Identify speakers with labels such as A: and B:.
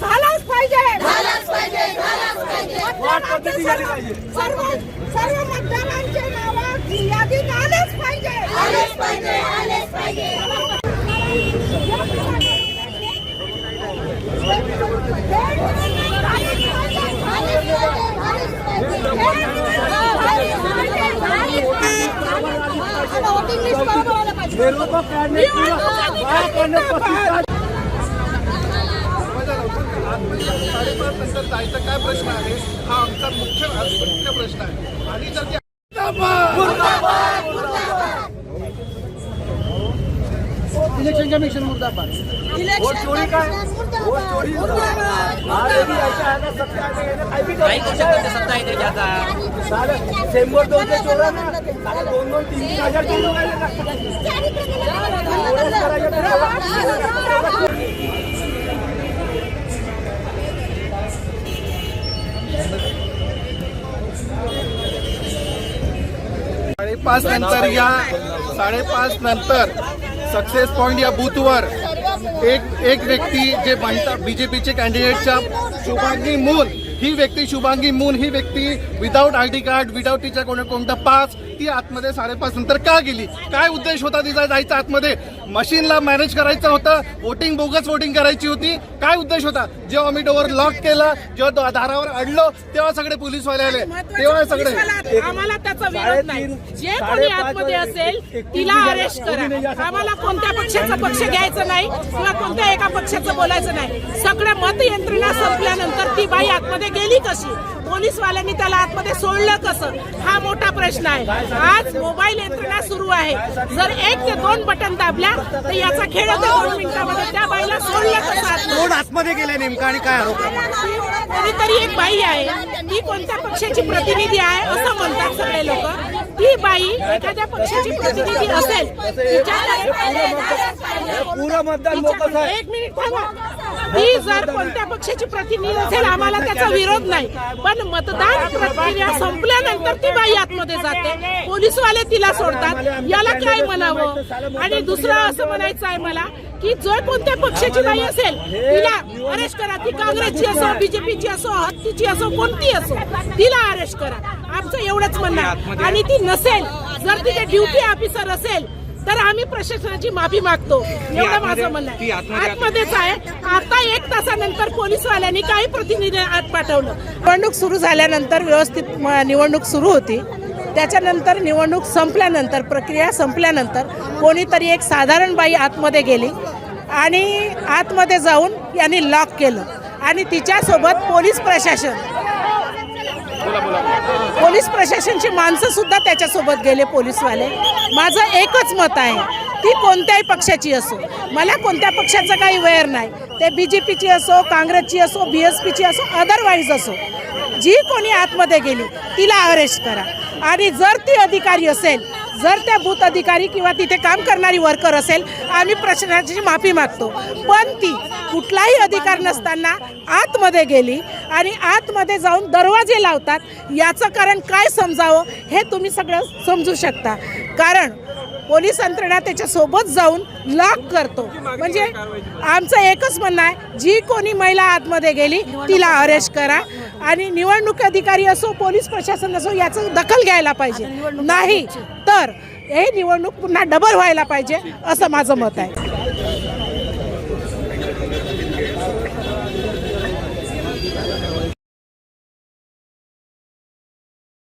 A: झालाच
B: पाहिजे
A: झालाच पाहिजे पाहिजे. आलेच पाहिजे
B: निरोपक
C: साडेपाच नंतर जायचा काय प्रश्न आहे हा आमचा मुख्य मुख्य प्रश्न आहे. आणि जर ते
B: इलेक्शन कमिशन मुर्दाबाद वोट चोरी काय वोट चोरी अरे भी ऐसा है ना सबसे आगे ये ना काही भी
D: काही करू शकत नाही, सत्ता आहे त्याची आता
B: साले शंभर दोनशे चोरा ना. साले दोन दोन तीन तीन हजार चोरून राहिले ना.
C: साडेपाच नंतर या साडेपाच नंतर सक्सेस पॉइंट या बूथवर एक एक व्यक्ती जे म्हणतात बीजेपीचे कॅन्डिडेटच्या शुभांगी मून ही व्यक्ती शुभांगी मून ही व्यक्ती without I D card without तिच्या कोण कोणता पास ती आतमध्ये साडेपाच नंतर का गेली? काय उद्देश होता तिचा जायचा आतमध्ये? मशीनला मॅनेज करायचं होतं वोटिंग बोगस वोटिंग करायची होती. काय उद्देश होता? जेव्हा आम्ही डोअर लॉक केला जेव्हा दारावर अडलो तेव्हा सगळे पोलीसवाले आले. तेव्हा सगळे
E: आम्हाला त्याचा विरोध नाही. जे कोणी आतमध्ये असेल तिला अरेस्ट करा. आम्हाला कोणत्या पक्षाचा पक्ष घ्यायचा नाही किंवा कोणत्या एका पक्षाचं बोलायचं नाही. सगळं मत यंत्रणा संपल्यानंतर ती बाई आतमध्ये गेली कशी? पोलीसवाल्यांनी त्याला आतमध्ये सोडलं कसं? हा मोठा प्रश्न आहे. आज मोबाईल यंत्रणा सुरू आहे. जर एक ते दोन बटन दाबल्या तर याचा खेळ होता दोन मिनिटामध्ये. त्या बाईला सोडलं आतमध्ये?
B: कोण आतमध्ये गेले नेमका आणि काय आरोप
E: कोणीतरी एक बाई आहे. ती कोणत्या पक्षाची प्रतिनिधी आहे असं म्हणतात सगळे लोक. ती बाई एखाद्या पक्षाची प्रतिनिधी असेल. एक मिनिट थांबा. ती जर कोणत्या पक्षाची प्रतिनिधी असेल आम्हाला त्याचा विरोध नाही. पण मतदान प्रक्रिया संपल्यानंतर ती बाई आतमध्ये जाते. पोलीसवाले तिला सोडतात. याला काय म्हणावं? आणि दुसरं असं म्हणायचं आहे मला की जर कोणत्या पक्षाची बाई असेल तिला अरेस्ट करा. ती काँग्रेसची असो बीजेपीची असो हत्तीची असो कोणती असो तिला अरेस्ट करा. आमचं एवढंच म्हणणं आणि ती नसेल जर तिथे ड्युटी ऑफिसर असेल तर आम्ही प्रशासनाची माफी मागतो. एवढं माझं म्हणणं आहे. आतमध्येच आहे. आता एक तासानंतर पोलीसवाल्यांनी काही प्रतिनिधी आत पाठवलं. निवडणूक सुरू झाल्यानंतर व्यवस्थित म- निवडणूक सुरू होती. त्याच्यानंतर निवडणूक संपल्यानंतर प्रक्रिया संपल्यानंतर कोणीतरी एक साधारण बाई आतमध्ये गेली आणि आतमध्ये जाऊन यांनी लॉक केलं. आणि तिच्यासोबत पोलीस प्रशासन. पोलीस प्रशासनची माणसंसुद्धा त्याच्यासोबत गेले पोलीसवाले. माझं एकच मत आहे ती कोणत्याही पक्षाची असो. मला कोणत्या पक्षाचं काही वेअर नाही. ते बी जे पीची असो काँग्रेसची असो बी एस पीची असो अदरवाईज असो. जी कोणी आतमध्ये गेली तिला अरेस्ट करा. आणि जर ती अधिकारी असेल जर त्या बूथ अधिकारी किंवा तिथे काम करणारी वर्कर असेल आम्ही प्रशासनाची माफी मागतो. पण ती कुठलाही अधिकार नसताना आतमध्ये गेली आणि आतमध्ये जाऊन दरवाजे लावतात याचं कारण काय समजावं हे तुम्ही सगळं समजू शकता. कारण पोलीस यंत्रणा त्याच्यासोबत जाऊन लॉक करतो. म्हणजे आमचं एकच म्हणणं आहे जी कोणी महिला आतमध्ये गेली तिला अरेस्ट करा. आणि निवडणूक अधिकारी असो पोलीस प्रशासन असो याचं दखल घ्यायला पाहिजे. नाही तर हे निवडणूक पुन्हा डबल व्हायला पाहिजे असं माझं मत आहे.